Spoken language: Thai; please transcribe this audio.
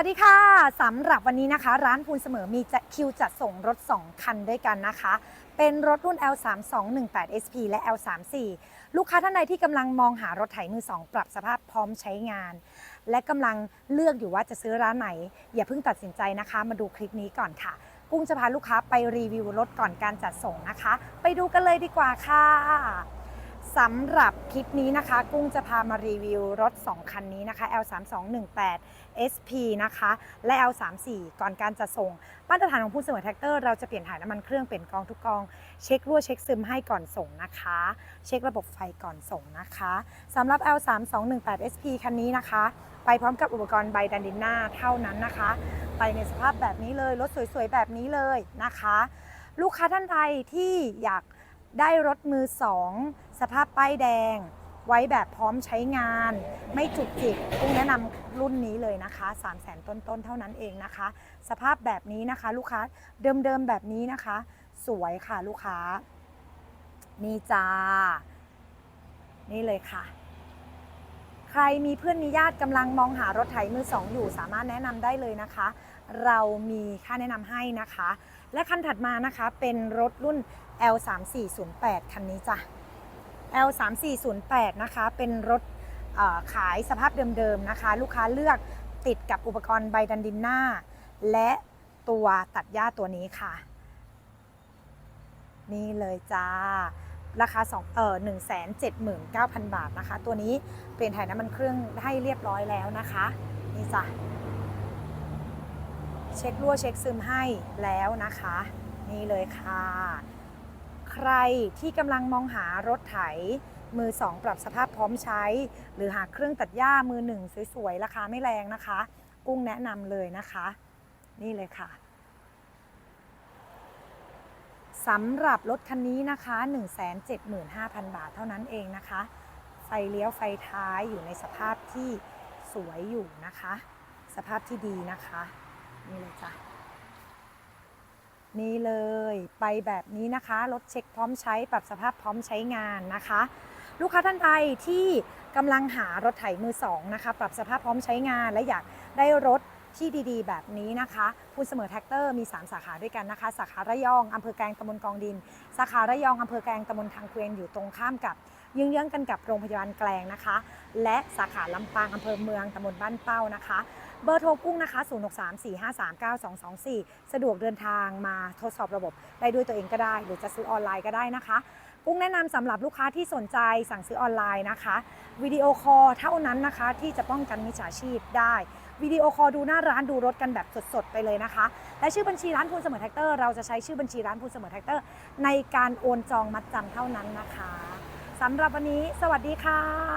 วัสดีค่ะสำหรับวันนี้นะคะ ร้านพูนเสมอมีจะคิวจัดส่งรถ 2 คันด้วยกันนะคะ เป็นรถรุ่น L3218 SP และ L34 ลูกค้าท่านใดที่กำลังมองหารถไถมือ 2 ปรับสภาพพร้อมใช้งาน และกำลังเลือกอยู่ว่าจะซื้อร้านไหน อย่าเพิ่งตัดสินใจนะคะ มาดูคลิปนี้ก่อนค่ะ กุ้งจะพาลูกค้าไปรีวิวรถก่อนการจัดส่งนะคะ ไปดูกันเลยดีกว่าค่ะ สำหรับคลิปนี้นะคะ กุ้งจะพามารีวิวรถ 2 คันนี้นะคะ L3218 SP นะคะ และ L34 ก่อนการจัดส่งมาตรฐานของผู้เสมอแท็กเตอร์เราจะเปลี่ยนถ่ายน้ำมันเครื่องเปลี่ยนกองทุกกอง เช็ครั่วเช็คซึมให้ก่อนส่งนะคะ เช็คระบบไฟก่อนส่งนะคะสำหรับ L3218 SP คันนี้นะคะ ไปพร้อมกับอุปกรณ์ใบดันดินหน้าเท่านั้นนะคะ ไปในสภาพแบบนี้เลยรถสวยๆแบบนี้เลยนะคะ ลูกค้าท่านใดที่อยากได้รถมือสอง สภาพป้ายแดง ไว้แบบพร้อมใช้งาน ไม่จุกจิกกุ้งแนะนำรุ่นนี้เลยนะคะ3 0 0 0 0 0ต้นๆเท่านั้นเองนะคะ สภาพแบบนี้นะคะ ลูกค้าเดิมๆแบบนี้นะคะ สวยค่ะลูกค้า นี่จ้า นี่เลยค่ะใครมีเพื่อนมีญาติกำลังมองหารถไถมือสองอยู่ สามารถแนะนำได้เลยนะคะ เรามีค่าแนะนำให้นะคะ และคันถัดมานะคะเป็นรถรุ่น L3408 คันนี้จ้ะ L3408 นะคะ เป็นรถขายสภาพเดิมๆนะคะ ลูกค้าเลือกติดกับอุปกรณ์ใบดันดินหน้า และตัวตัดหญ้าตัวนี้ค่ะ นี่เลยจ้า ราคา2เอ่อ179,000 บาทนะคะ ตัวนี้เปลี่ยนถ่ายน้ำมันเครื่องให้เรียบร้อยแล้วนะคะ นี่จ้ะเช็ครั่วเช็คซึมให้แล้วนะคะ นี่เลยค่ะ ใครที่กำลังมองหารถไถ มือ 2 ปรับสภาพพร้อมใช้ หรือหาเครื่องตัดหญ้ามือหนึ่งสวยๆ ราคาไม่แรงนะคะ กุ้งแนะนำเลยนะคะ นี่เลยค่ะสำหรับรถคันนี้นะคะ 175,000 บาทเท่านั้นเองนะคะ ไฟเลี้ยวไฟท้ายอยู่ในสภาพที่สวยอยู่นะคะ สภาพที่ดีนะคะ นี่เลยจ้ะ นี่เลย ไปแบบนี้นะคะรถเช็คพร้อมใช้ปรับสภาพพร้อมใช้งานนะคะ ลูกค้าท่านใดที่กำลังหารถไถมือสองนะคะ ปรับสภาพพร้อมใช้งานและอยากได้รถ ที่ดีๆ แบบนี้นะคะคุณเสมอแท็กเตอร์มี 3 สาขาด้วยกันนะคะ สาขาระยองอำเภอแกลงตำบลกองดิน สาขาระยองอำเภอแกลงตำบลทางเกวียนอยู่ตรงข้ามกับเยื้องๆกันกับโรงพยาบาลแกลงนะคะ และสาขาลำปางอำเภอเมืองตำบลบ้านเป้านะคะ เบอร์โทรกุ้งนะคะ 0634539224 สะดวกเดินทางมาทดสอบระบบได้ด้วยตัวเองก็ได้ หรือจะซื้อออนไลน์ก็ได้นะคะ กุ้งแนะนำสำหรับลูกค้าที่สนใจสั่งซื้อออนไลน์นะคะวิดีโอคอลเท่านั้นนะคะที่จะป้องกันมิจฉาชีพได้วิดีโอคอลดูหน้าร้านดูรถกันแบบสดๆ ไปเลยนะคะ และชื่อบัญชีร้านพูนเสมอแท็กเตอร์เราจะใช้ชื่อบัญชีร้านพูนเสมอแท็กเตอร์ในการโอนจองมัดจำเท่านั้นนะคะสำหรับวันนี้ สวัสดีค่ะ